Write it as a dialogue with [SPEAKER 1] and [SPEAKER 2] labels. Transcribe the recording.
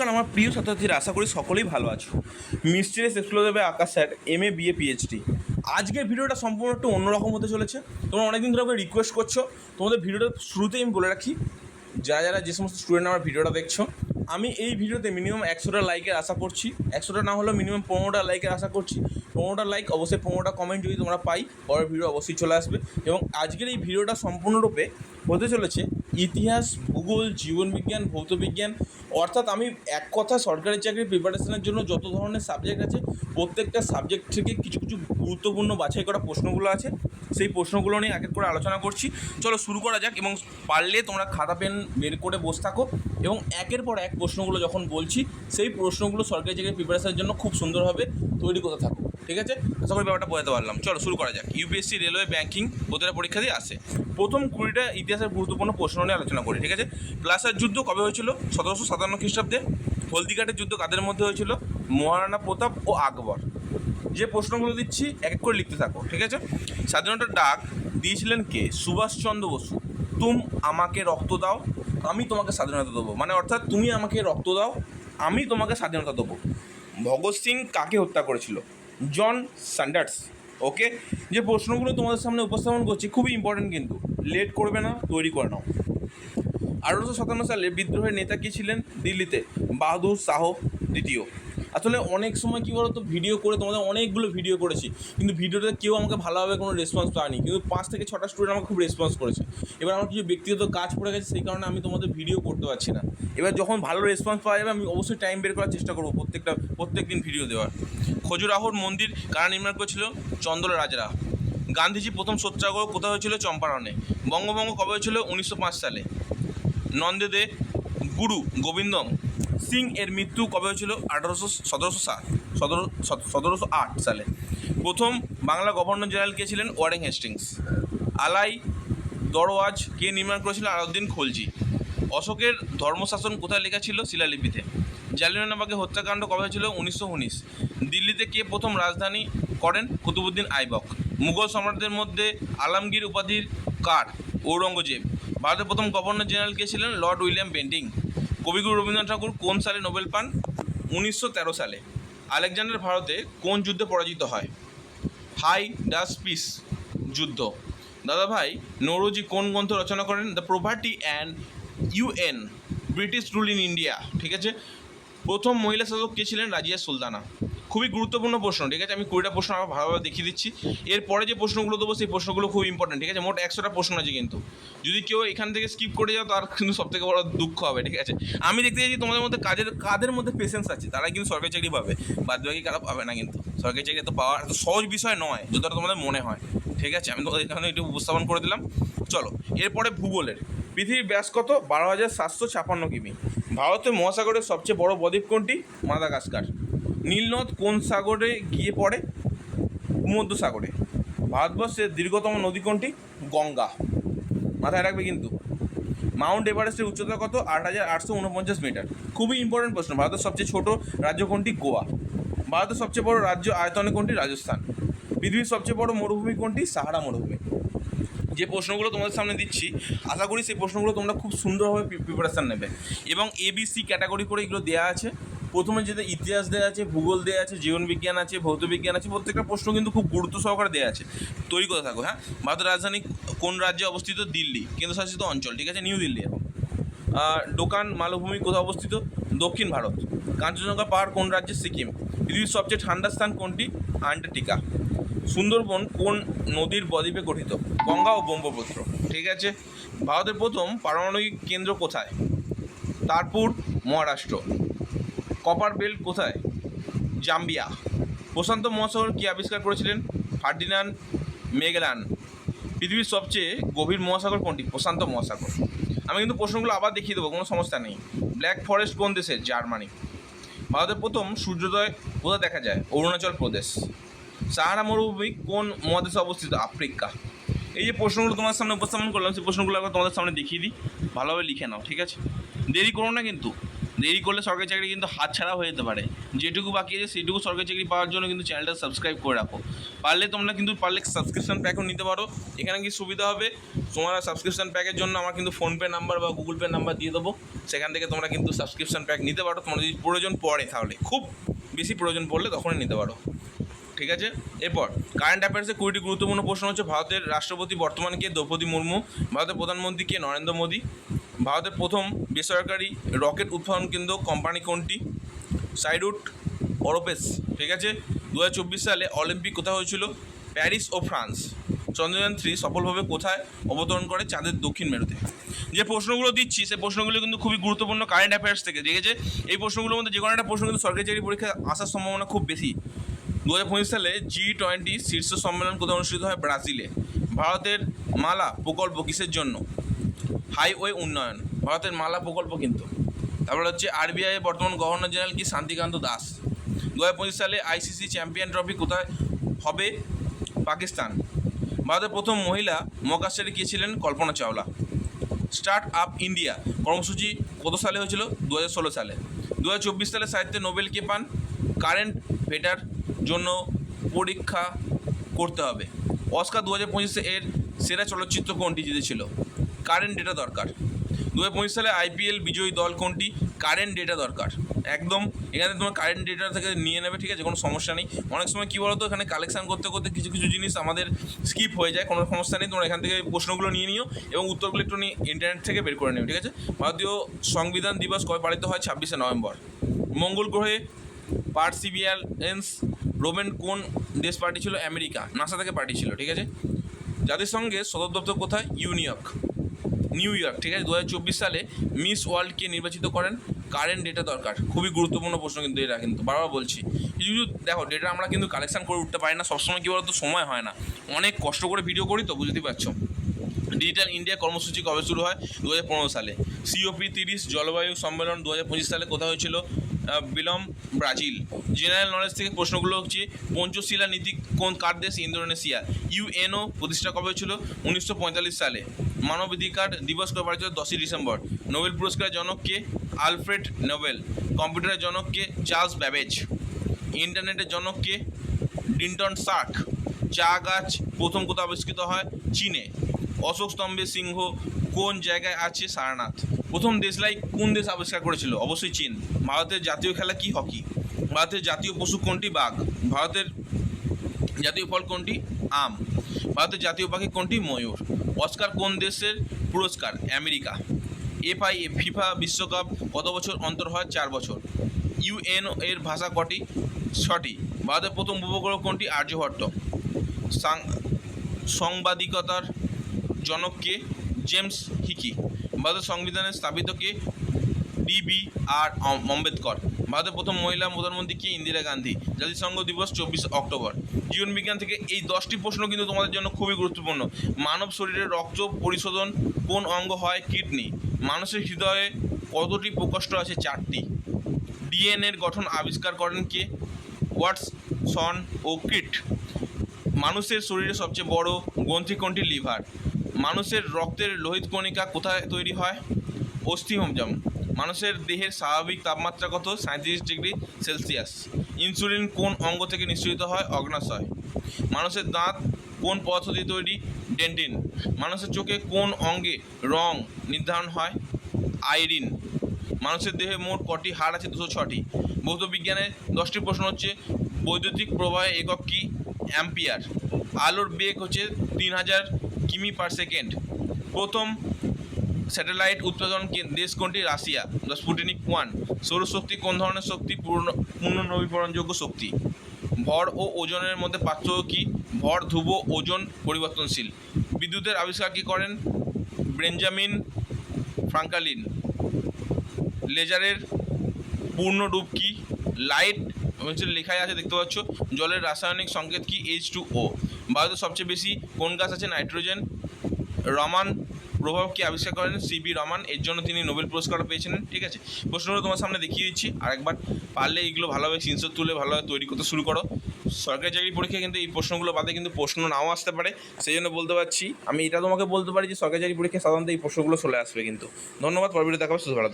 [SPEAKER 1] নমস্কার আমার প্রিয় ছাত্রছাত্রীরা, আশা করি সকলেই ভালো আছো। Mysterious এক্সপ্লোরেবে Akash sir M A BA PhD আজকের ভিডিওটা সম্পূর্ণ একটু অন্যরকম হতে চলেছে। তোমরা অনেকদিন ধরে রিকোয়েস্ট করছ। তোমাদের ভিডিওটা শুরুতেই আমি বলে রাখি, যারা যারা যে সমস্ত স্টুডেন্ট আমার ভিডিওটা দেখছ আমি এই ভিডিওতে মিনিমাম একশোটা লাইকের আশা করছি। একশোটা না হলেও মিনিমাম পনেরোটা লাইকের আশা করছি। পনেরোটা লাইক অবশ্যই পনেরোটা কমেন্ট যদি তোমরা পাই, পরের ভিডিও অবশ্যই চলে আসবে। এবং আজকের এই ভিডিওটা সম্পূর্ণরূপে হতে চলেছে ইতিহাস, ভূগোল জীবনবিজ্ঞান ভৌতবিজ্ঞান অর্থাৎ আমি এক কথা সরকারি চাকরির প্রিপারেশনের জন্য যত ধরনের সাবজেক্ট আছে, প্রত্যেকটা সাবজেক্ট থেকে কিছু কিছু গুরুত্বপূর্ণ বাছাই করা প্রশ্নগুলো আছে। সেই প্রশ্নগুলো নিয়ে এক এক করে আলোচনা করছি। চলো শুরু করা যাক এবং পারলে তোমরা খাতা, পেন বের করে বসে থাকো। এবং একের পর এক প্রশ্নগুলো যখন বলছি, সেই প্রশ্নগুলো সরকারি চাকরির প্রিপারেশনের জন্য খুব সুন্দরভাবে তৈরি করতে থাকো ঠিক আছে? আশা করি ব্যাপারটা বোঝাতে পারলাম। চলো, শুরু করা যাক। ইউপিএসসি রেলওয়ে ব্যাঙ্কিং প্রতিটা পরীক্ষা দিয়ে আসে? প্রথম কুড়িটা ইতিহাসের গুরুত্বপূর্ণ প্রশ্ন নিয়ে আলোচনা করি, ঠিক আছে? প্লাসার যুদ্ধ কবে হয়েছিল? সতেরোশো সাতান্ন খ্রিস্টাব্দে। হলদিঘাটের যুদ্ধ কাদের মধ্যে হয়েছিল? মহারানা প্রতাপ ও আকবর। যে প্রশ্নগুলো দিচ্ছি, এক এক করে লিখতে থাকো, ঠিক আছে? স্বাধীনতার ডাক দিয়েছিলেন কে? সুভাষচন্দ্র বসু। তুম আমাকে রক্ত দাও আমি তোমাকে স্বাধীনতা দেবো। মানে অর্থাৎ তুমি আমাকে রক্ত দাও, আমি তোমাকে স্বাধীনতা দেবো। ভগৎ সিং কাকে হত্যা করেছিল? John Saunders okay? যে প্রশ্নগুলো তোমাদের সামনে উপস্থাপন করছি, খুবই ইম্পর্টেন্ট কিন্তু। লেট করবে না, তৈরি করে নাও। আঠারোশো সাতান্ন সালে বিদ্রোহের নেতা কী ছিলেন? দিল্লিতে। বাহাদুর শাহ দ্বিতীয়। আসলে অনেক সময় কী বলতো ভিডিও করে তোমাদের অনেকগুলো ভিডিও করেছি, কিন্তু ভিডিওতে কেউ আমাকে ভালোভাবে কোনো রেসপন্স পায়নি, কিন্তু পাঁচ থেকে ছটা স্টুডেন্ট আমাকে খুব রেসপন্স করেছে। এবার আমার কিছু ব্যক্তিগত কাজ পড়ে গেছে, সেই কারণে আমি তোমাদের ভিডিও করতে পারছি না। এবার যখন ভালো রেসপন্স পাওয়া যাবে, আমি অবশ্যই টাইম বের করার চেষ্টা করব প্রত্যেকটা প্রত্যেক দিন ভিডিও দেওয়ার। খজুরাহর মন্দির কারা নির্মাণ করেছিল? চন্দ্র রাজরা। গান্ধীজি প্রথম সত্যাগ্রহ কোথায় হয়েছিল? চম্পারণে। বঙ্গভঙ্গ কবে হয়েছিল? উনিশশো পাঁচ সালে। নন্দেদে গুরু গোবিন্দম সিং এর মৃত্যু কবে হয়েছিল? আঠারোশো সতেরোশো সাত সতেরো, সতেরোশো আট সালে। প্রথম বাংলা গভর্নর জেনারেল কে ছিলেন? Warren Hastings. আলাই দরওয়াজ কে নির্মাণ করেছিল আলাউদ্দিন খলজি। অশোকের ধর্মশাসন কোথায় লেখা ছিল? শিলালিপিতে। জালিয়ানবাগে হত্যাকাণ্ড কবে হয়েছিল? উনিশশো উনিশ। দিল্লিতে কে প্রথম রাজধানী করেন? কুতুবুদ্দিন আইবক। মুঘল সম্রাটদের মধ্যে আলমগীর উপাধির কার? ঔরঙ্গজেব। ভারতের প্রথম গভর্নর জেনারেল কে ছিলেন? Lord William Bentinck. কবিগুরু রবীন্দ্রনাথ ঠাকুর কোন সালে নোবেল পান? উনিশশো তেরো সালে। আলেকজান্ডার ভারতে কোন যুদ্ধে পরাজিত হয়? হাই ডাস পিস যুদ্ধ। দাদাভাই নৌরোজি কোন গ্রন্থ রচনা করেন? The poverty and un, British rule in India, ঠিক আছে? প্রথম মহিলা শাসক কে ছিলেন রাজিয়া সুলতানা? খুবই গুরুত্বপূর্ণ প্রশ্ন, ঠিক আছে? আমি কুড়িটা প্রশ্ন আবার ভালোভাবে দেখিয়ে দিচ্ছি। এরপরে যে প্রশ্নগুলো দেবো, সেই প্রশ্নগুলো খুব ইম্পর্টেন্ট ঠিক আছে? মোট একশোটা প্রশ্ন আছে কিন্তু। যদি কেউ এখান থেকে স্কিপ করে যাও, তার কিন্তু সব থেকে বড় দুঃখ হবে, ঠিক আছে? আমি দেখতে চাইছি তোমাদের মধ্যে কাজের কাদের মধ্যে পেশেন্স আছে? তারা কিন্তু সরকারি চাকরি পাবে বাদ বাকি কারা পাবে না কিন্তু। সরকারি চাকরি তো পাওয়া এত সহজ বিষয় নয়, যতটা তোমাদের মনে হয়, ঠিক আছে? আমি তোমাদের এখানে একটু উপস্থাপন করে দিলাম। চলো, এরপরে ভূগোলের। পৃথিবীর ব্যাস কত? বারো হাজার সাতশো ছাপান্ন কিমি। ভারতের মহাসাগরের সবচেয়ে বড় বদ্বীপ কোনটি? মাদাগাস্কার। নীলনদ কোন সাগরে গিয়ে পড়ে? ভূমধ্য সাগরে ভারতবর্ষের দীর্ঘতম নদী কোনটি? গঙ্গা। মাথায় রাখবে কিন্তু। মাউন্ট এভারেস্টের উচ্চতা কত? আট হাজার আটশো উনপঞ্চাশ মিটার। খুবই ইম্পর্টেন্ট প্রশ্ন। ভারতের সবচেয়ে ছোট রাজ্য কোনটি? গোয়া। ভারতের সবচেয়ে বড় রাজ্য আয়তনে কোনটি? রাজস্থান। পৃথিবীর সবচেয়ে বড় মরুভূমি কোনটি? সাহারা মরুভূমি। যে প্রশ্নগুলো তোমাদের সামনে দিচ্ছি, আশা করি সেই প্রশ্নগুলো তোমরা খুব সুন্দরভাবে প্রিপারেশান নেবে। এবং এবিসি ক্যাটাগরি করে এগুলো দেওয়া আছে। প্রথমে যেটা ইতিহাস দেওয়া আছে, ভূগোল দেওয়া আছে জীবনবিজ্ঞান আছে, ভৌত বিজ্ঞান আছে, প্রত্যেকটা প্রশ্ন কিন্তু খুব গুরুত্ব সহকারে দেওয়া আছে। তৈরি করে থাকো হ্যাঁ? ভারতের রাজধানী কোন রাজ্যে অবস্থিত? দিল্লি, কেন্দ্রশাসিত অঞ্চল, ঠিক আছে? নিউ দিল্লি এখন। দোকান মালভূমি কোথায় অবস্থিত? দক্ষিণ ভারত। কাঞ্চনজঙ্ঘা পাহাড় কোন রাজ্যে? সিকিম। পৃথিবীর সবচেয়ে ঠান্ডা স্থান কোনটি? আন্টার্কটিকা। সুন্দরবন কোন নদীর বদ্বীপে গঠিত? গঙ্গা ও ব্রহ্মপুত্র, ঠিক আছে? ভারতের প্রথম পারমাণবিক কেন্দ্র কোথায়? তারপুর, মহারাষ্ট্র। কপার বেল্ট কোথায়? জাম্বিয়া। প্রশান্ত মহাসাগর কি আবিষ্কার করেছিলেন? Ferdinand Magellan. পৃথিবীর সবচেয়ে গভীর মহাসাগর কোনটি? প্রশান্ত মহাসাগর। আমি কিন্তু প্রশ্নগুলো আবার দেখিয়ে দেবো, কোনো সমস্যা নেই। ব্ল্যাক ফরেস্ট কোন দেশের? জার্মানি। ভারতের প্রথম সূর্যোদয় কোথায় দেখা যায়? অরুণাচল প্রদেশ। সাহারা মরুভূমি কোন মহাদেশে অবস্থিত? আফ্রিকা। এই যে প্রশ্নগুলো তোমার সামনে উপস্থাপন করলাম, সেই প্রশ্নগুলো একবার তোমাদের সামনে দেখিয়ে দিই। ভালোভাবে লিখে নাও, ঠিক আছে? দেরি করো না কিন্তু। দেরি করলে সরকারি চাকরি কিন্তু হাতছাড়া হয়ে যেতে পারে। যেটুকু বাকি আছে সেটুকু সরকারি চাকরি পাওয়ার জন্য কিন্তু চ্যানেলটা সাবস্ক্রাইব করে রাখো। পারলে তোমরা কিন্তু পারলে সাবস্ক্রিপশন প্যাকও নিতে পারো। এখানে কি সুবিধা হবে? তোমরা সাবস্ক্রিপশন প্যাকের জন্য আমার কিন্তু ফোনপে নাম্বার বা গুগল পে নাম্বার দিয়ে দেবো। সেখান থেকে তোমরা কিন্তু সাবস্ক্রিপশন প্যাক নিতে পারো। তোমার যদি প্রয়োজন পড়ে তাহলে, খুব বেশি প্রয়োজন পড়লে তখনই নিতে পারো। ঠিক আছে? এরপর কারেন্ট অ্যাফেয়ার্সে কুড়িটি গুরুত্বপূর্ণ প্রশ্ন হচ্ছে, ভারতের রাষ্ট্রপতি বর্তমান কে? দ্রৌপদী মুর্মু, ভারতের প্রধানমন্ত্রী কে? নরেন্দ্র মোদী, ভারতের প্রথম বেসরকারি রকেট উৎপাদন কেন্দ্র কোম্পানি কোনটি? সাইডুট অরোপেস, ঠিক আছে? দু হাজার চব্বিশ সালে অলিম্পিক কোথায় হয়েছিল? প্যারিস ও ফ্রান্স। চন্দ্রযান থ্রি সফলভাবে কোথায় অবতরণ করে? চাঁদের দক্ষিণ মেরুতে। যে প্রশ্নগুলো দিচ্ছি সেই প্রশ্নগুলো কিন্তু খুবই গুরুত্বপূর্ণ কারেন্ট অ্যাফেয়ার্স থেকে আছে? এই প্রশ্নগুলোর মধ্যে যে কোনো একটা প্রশ্ন কিন্তু সরকারি চাকরি পরীক্ষায় আসার সম্ভাবনা খুব বেশি। দু হাজার পঁচিশ সালে জি টোয়েন্টি শীর্ষ সম্মেলন কোথায় অনুষ্ঠিত হয়? ব্রাজিলে। ভারতের মালা প্রকল্প কিসের জন্য? হাইওয়ে উন্নয়ন। ভারতের মালা প্রকল্প কিন্তু। তারপরে হচ্ছে আরবিআই বর্তমান গভর্নর জেনারেল কি? শান্তিকান্ত দাস। দু হাজার পঁচিশ সালে আইসিসি চ্যাম্পিয়ন ট্রফি কোথায় হবে? পাকিস্তান। ভারতের প্রথম মহিলা মহাকাশচারী কে ছিলেন? Kalpana Chawla. Start up India. কর্মসূচি কত সালে হয়েছিল? দু হাজার ষোলো সালে। দু হাজার চব্বিশ সালে সাহিত্যে নোবেল কে পান? কারেন্ট ভেটার জন্য পরীক্ষা করতে হবে। অস্কার দু হাজার পঁচিশে এর সেরা চলচ্চিত্র কোনটি জিতেছিল? কারেন্ট ডেটা দরকার। দু হাজার পঁচিশ সালে আইপিএল বিজয়ী দল কোনটি? কারেন্ট ডেটা দরকার। একদম, এখানে তোমার কারেন্ট ডেটা থেকে নিয়ে নেবে, ঠিক আছে? কোনো সমস্যা নেই। অনেক সময় কী বলতো, এখানে কালেকশান করতে করতে কিছু কিছু জিনিস আমাদের স্কিপ হয়ে যায়, কোনো সমস্যা নেই। তোমরা এখান থেকে প্রশ্নগুলো নিয়ে নিও এবং উত্তরগুলো একটু ইন্টারনেট থেকে বের করে নিও, ঠিক আছে? ভারতীয় সংবিধান দিবস কবে পালিত হয়? ছাব্বিশে নভেম্বর। মঙ্গল গ্রহে পার্সিভিয়ারেন্স রোমেন কোন দেশ পার্টি ছিল? আমেরিকা। নাসা থেকে পার্টি ছিল, ঠিক আছে? জাতিসংঘের সদর দপ্তর কোথায়? ইউনিয়র্ক। নিউ ইয়র্ক, ঠিক আছে? দুহাজার চব্বিশ সালে মিস ওয়ার্ল্ডকে নির্বাচিত করেন। কারেন্ট ডেটা দরকার। খুবই গুরুত্বপূর্ণ প্রশ্ন কিন্তু এটা কিন্তু। বারবার বলছি। কিছু কিছু, দেখো ডেটা আমরা কিন্তু কালেকশন করে উঠতে পারি না। সবসময় কী বলতো? সময় হয় না। অনেক কষ্ট করে ভিডিও করি তো, বুঝতেই পারছ? ডিজিটাল ইন্ডিয়া কর্মসূচি কবে শুরু হয়? দু হাজার পনেরো সালে। সিওপি তিরিশ জলবায়ু সম্মেলন দু হাজার পঁচিশ সালে কোথায় হয়েছিল? বিলম ব্রাজিল। জেনারেল নলেজ থেকে প্রশ্নগুলো হচ্ছে, পঞ্চশিলা নীতি কোন কার দেশ? ইন্দোনেশিয়া। ইউএনও প্রতিষ্ঠা কবে হয়েছিল? উনিশশো পঁয়তাল্লিশ সালে। মানবাধিকার দিবস কবে পালিত হয় দশই ডিসেম্বর। নোবেল পুরস্কারের জনককে আলফ্রেড নোবেল। কম্পিউটারের জনককে চার্লস ব্যাবেজ। ইন্টারনেটের জনককে ডিন্টন শার্ক চা গাছ প্রথম কোথাও আবিষ্কৃত হয়? চীনে। অশোক স্তম্ভের সিংহ কোন জায়গায় আছে? সারনাথ। প্রথম দেশলাই কোন দেশ আবিষ্কার করেছিল? অবশ্যই চীন। ভারতের জাতীয় খেলা কি? হকি। ভারতের জাতীয় পশু কোনটি? বাঘ। ভারতের জাতীয় ফল কোনটি? আম। ভারতের জাতীয় পাখি কোনটি? ময়ূর। অস্কার কোন দেশের পুরস্কার? আমেরিকা। এফআইএ, ফিফা, বিশ্বকাপ কত বছর অন্তর হয়? চার বছর। ইউএনও এর ভাষা কটি? ছটি। ভারতের প্রথম উপগ্রহ কোনটি? আর্যভট্ট। সাংবাদিকতার জনককে জেমস হিকি। ভারতের সংবিধানের স্থাপিত কে? ডিবি আর আম্বেদকর। ভারতের প্রথম মহিলা প্রধানমন্ত্রী কে? ইন্দিরা গান্ধী। জাতিসংঘ দিবস, চব্বিশে অক্টোবর। জীবন বিজ্ঞান থেকে এই দশটি প্রশ্ন কিন্তু তোমাদের জন্য খুবই গুরুত্বপূর্ণ। মানব শরীরে রক্ত পরিশোধন কোন অঙ্গ হয়? কিডনি। মানুষের হৃদয়ে কতটি প্রকোষ্ঠ আছে? চারটি। ডিএনএর গঠন আবিষ্কার করেন কে? ওয়াটস সন ও কিট। মানুষের শরীরে সবচেয়ে বড় গ্রন্থি কোনটি? লিভার। মানুষের রক্তের লোহিত কণিকা কোথায় তৈরি হয়? অস্থিহোমজম। মানুষের দেহের স্বাভাবিক তাপমাত্রা কত? সাঁত্রিশ ডিগ্রি সেলসিয়াস। ইনসুলিন কোন অঙ্গ থেকে নিঃসৃত হয়? অগ্নাশয়। মানুষের দাঁত কোন পদ্ধতি তৈরি? ডেন্টিন। মানুষের চোখে কোন অঙ্গে রং নির্ধারণ হয়? আইরিন। মানুষের দেহে মোট কটি হাড় আছে? দুশো ছটি। ভৌত বিজ্ঞানের দশটি প্রশ্ন হচ্ছে, বৈদ্যুতিক প্রবাহের একক কি? অ্যাম্পিয়ার। আলোর বেগ হচ্ছে তিন হাজার কিমি পার সেকেন্ড। প্রথম স্যাটেলাইট উৎপাদন দেশ কোনটি? রাশিয়া। The Sputnik one. সৌরশক্তি কোন ধরনের শক্তি? পূর্ণ পূর্ণ নবীকরণযোগ্য শক্তি। ভর ও ওজনের মধ্যে পার্থক্য কি? ভর, ধ্রুব, ওজন পরিবর্তনশীল। বিদ্যুতের আবিষ্কার কি করেন? Benjamin Franklin. লেজারের পূর্ণ রূপ কি? লাইট হচ্ছে লেখাই আছে, দেখতে পাচ্ছ। জলের রাসায়নিক সংকেত কি? এইচ টু ও ভারতের সবচেয়ে বেশি কোন গাছ আছে? নাইট্রোজেন। রমান প্রভাব কি আবিষ্কার করেন সি বি রমান এর জন্য তিনি নোবেল পুরস্কারও পেয়েছিলেন, ঠিক আছে? প্রশ্নগুলো তোমার সামনে দেখিয়ে দিচ্ছি। আর একবার পারলে এইগুলো ভালোভাবে সিনসর তুলে ভালোভাবে তৈরি করতে শুরু করো। সরকারি চাকরি পরীক্ষায় কিন্তু এই প্রশ্নগুলো বাদে কিন্তু প্রশ্ন নাও আসতে পারে। সেই জন্য বলতে পারছি, আমি এটা তোমাকে বলতে পারি যে সরকারি চাকরি পরীক্ষায় সাধারণত এই প্রশ্নগুলো চলে আসবে কিন্তু। ধন্যবাদ, পরবর্তী দেখাবে, সুস্থ ভালো